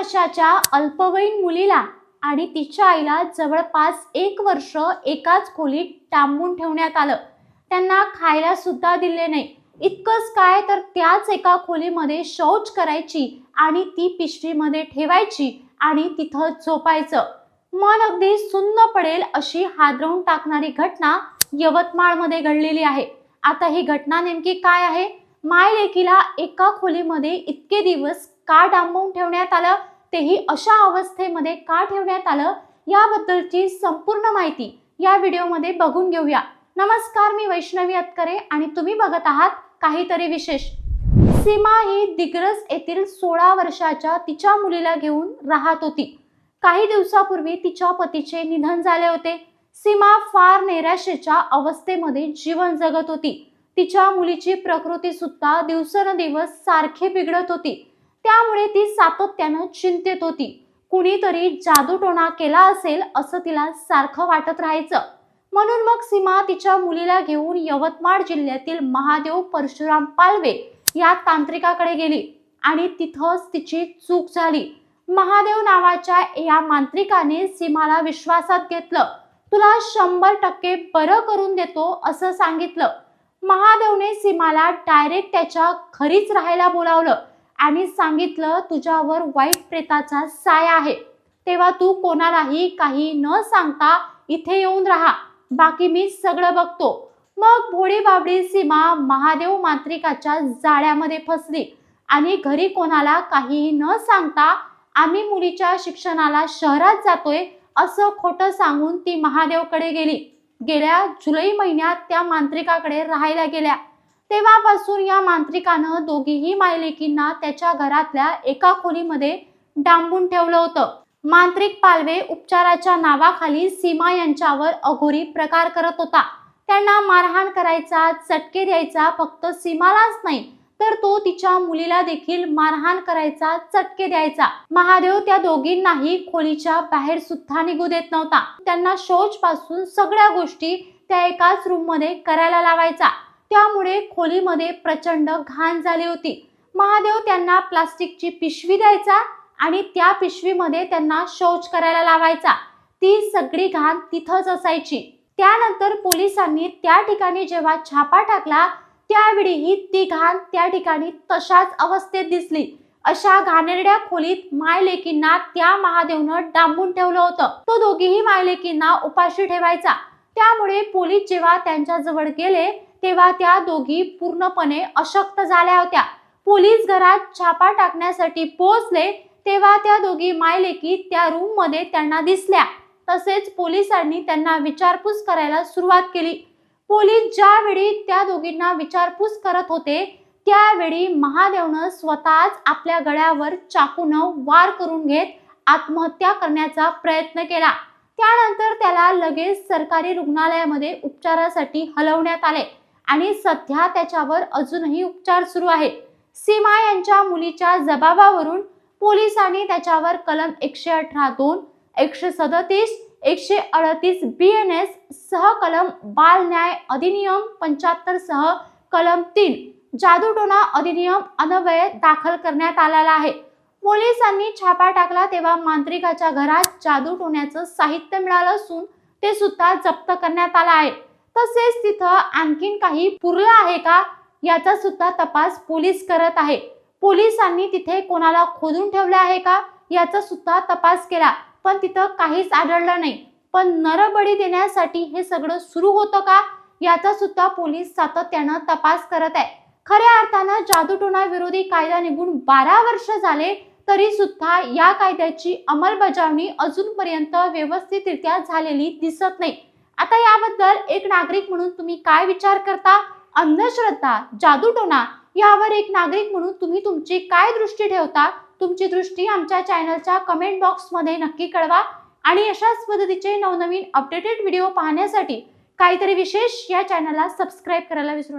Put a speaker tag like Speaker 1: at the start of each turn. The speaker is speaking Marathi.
Speaker 1: वर्षाच्या अल्पवयीन मुलीला आणि तिच्या आईला जवळपास एक वर्ष एकाच खोलीत डांबून ठेवण्यात आलं. त्यांना खायला सुद्धा दिले नाही. इतकंच काय तर त्याच एका खोलीमध्ये शौच करायची आणि ती पिशवीमध्ये ठेवायची आणि तिथं झोपायचं. मन अगदी सुन्न पडेल अशी हादरवून टाकणारी घटना यवतमाळमध्ये घडलेली आहे. आता ही घटना नेमकी काय आहे? माय लेकीला एका खोलीमध्ये इतके दिवस का डांबवून ठेवण्यात आलं? तेही अशा अवस्थेमध्ये का ठेवण्यात आलं याबद्दलची संपूर्ण माहिती या व्हिडिओमध्ये बघून घेऊया. नमस्कार मी वैष्णवी अतकरे आणि तुम्ही बघत आहात काहीतरी विशेष. सीमा ही दिग्रस येथील सोळा वर्षाच्या तिच्या मुलीला घेऊन राहत होती. काही दिवसापूर्वी तिच्या पतीचे निधन झाले होते. सीमा फार नैराश्याच्या अवस्थेमध्ये जीवन जगत होती. तिच्या मुलीची प्रकृती सुद्धा दिवसेंदिवस सारखी बिघडत होती. त्यामुळे ती सातत्यानं चिंतेत होती. कुणीतरी जादूटोणा केला असेल असं तिला सारखं वाटत राहायचं. म्हणून मग सीमा तिच्या मुलीला घेऊन यवतमाळ जिल्ह्यातील महादेव परशुराम पालवे या तांत्रिकाकडे गेली आणि तिथंच तिची चूक झाली. महादेव नावाच्या या मांत्रिकाने सीमाला विश्वासात घेतलं. तुला शंभर टक्के बरं करून देतो असं सांगितलं महादेवने सीमाला डायरेक्ट त्याच्या घरीच राहायला बोलावलं. आणि सांगितलं तुझ्यावर वाईट प्रेताचा साय आहे. तेव्हा तू कोणालाही काही न सांगता इथे येऊन राहा. बाकी मी सगळं बघतो. मग भोळी बाबडी सीमा महादेव मांत्रिकाच्या जाळ्यामध्ये फसली. आणि घरी कोणाला काहीही न सांगता आम्ही मुलीच्या शिक्षणाला शहरात जातोय असं खोटं सांगून ती महादेवकडे गेली. गेल्या जुलै महिन्यात त्या मांत्रिकाकडे राहायला गेल्या. तेव्हापासून या मांत्रिकानं दोघीही मायलेकींना त्याच्या घरातल्या एका खोलीमध्ये डांबून ठेवलं होतं. मांत्रिक पालवे उपचाराच्या नावाखाली सीमा यांच्यावर अघोरी प्रकार करत होता. त्यांना मारहाण करायचा चटके द्यायचा फक्त सीमालाच नाही तर तो तिच्या मुलीला देखील मारहाण करायचा चटके द्यायचा. महादेव त्या दोघींनाही खोलीच्या बाहेर सुद्धा निघू देत नव्हता. त्यांना शौच पासून सगळ्या गोष्टी त्या एकाच रूममध्ये करायला लावायचा. त्यामुळे खोलीमध्ये प्रचंड घाण झाली होती. महादेव त्यांना प्लास्टिकची पिशवी द्यायचा आणि त्या पिशवीमध्ये त्यांना शौच करायला लावायचा. ती सगळी घाण तिथंच असायची. त्यानंतर पोलिसांनी त्या ठिकाणी जेव्हा छापा टाकला त्यावेळीही ती घाण त्या ठिकाणी तशाच अवस्थेत दिसली. अशा घाणेरड्या खोलीत मायलेकींना त्या महादेवनं डांबून ठेवलं होतं. तो दोघीही मायलेकींना उपाशी ठेवायचा. त्यामुळे पोलीस जेव्हा त्यांच्याजवळ गेले तेव्हा त्या दोघी पूर्णपणे अशक्त झाल्या होत्या. पोलीस घरात छापा टाकण्यासाठी पोहोचले तेव्हा त्या दोघी मायलेकी त्या रूममध्ये त्यांना दिसल्या. तसेच पोलिसांनी त्यांना विचारपूस करायला सुरुवात केली. पोलीस ज्यावेळी त्या दोघींना विचारपूस करत होते त्यावेळी महादेवनं स्वतःच आपल्या गळ्यावर चाकूनं वार करून घेत आत्महत्या करण्याचा प्रयत्न केला. त्यानंतर त्याला लगेच सरकारी रुग्णालयामध्ये उपचारासाठी हलवण्यात आले. आणि सध्या त्याच्यावर अजूनही उपचार सुरू आहे सीमा यांच्या मुलीच्या जबाबावरून पोलिसांनी त्याच्यावर कलम एकशे अठरा दोन एकशे सदतीस एकशे अडतीस बी एन एस सह कलम बाल न्याय अधिनियम पंच्याहत्तर सह कलम तीन जादूटोणा अधिनियम अनवय दाखल करण्यात आलेला आहे. पोलिसांनी छापा टाकला तेव्हा मांत्रिकाच्या घरात जादूटोण्याचं साहित्य मिळालं असून ते सुद्धा जप्त करण्यात आलं आहे. तसेच तिथं आणखीन काही पुरलं आहे का? याचा सुद्धा तपास पोलीस करत आहे. पोलिसांनी तिथे कोणाला खोदून ठेवले आहे का? याचा सुद्धा तपास केला. पण तिथं काहीच आढळलं नाही. पण नरबळी देण्यासाठी हे सगळं सुरू होतं का? याचा सुद्धा पोलीस सातत्यानं तपास करत आहे. खऱ्या अर्थानं जादूटोणा विरोधी कायदा निघून बारा वर्ष झाले तरी सुद्धा या कायद्याची अंमलबजावणी अजूनपर्यंत व्यवस्थितरित्या झालेली दिसत नाही. आता याबद्दल एक नागरिक म्हणून तुम्ही काय विचार करता? अंधश्रद्धा जादूटोणा यावर एक नागरिक म्हणून तुम्ही तुमची काय दृष्टी ठेवता? तुमची दृष्टी आमच्या चॅनलच्या कमेंट बॉक्समध्ये नक्की कळवा आणि अशाच पद्धतीचे नवनवीन अपडेटेड व्हिडिओ पाहण्यासाठी काहीतरी विशेष या चॅनलला सबस्क्राईब करायला विसरू नका.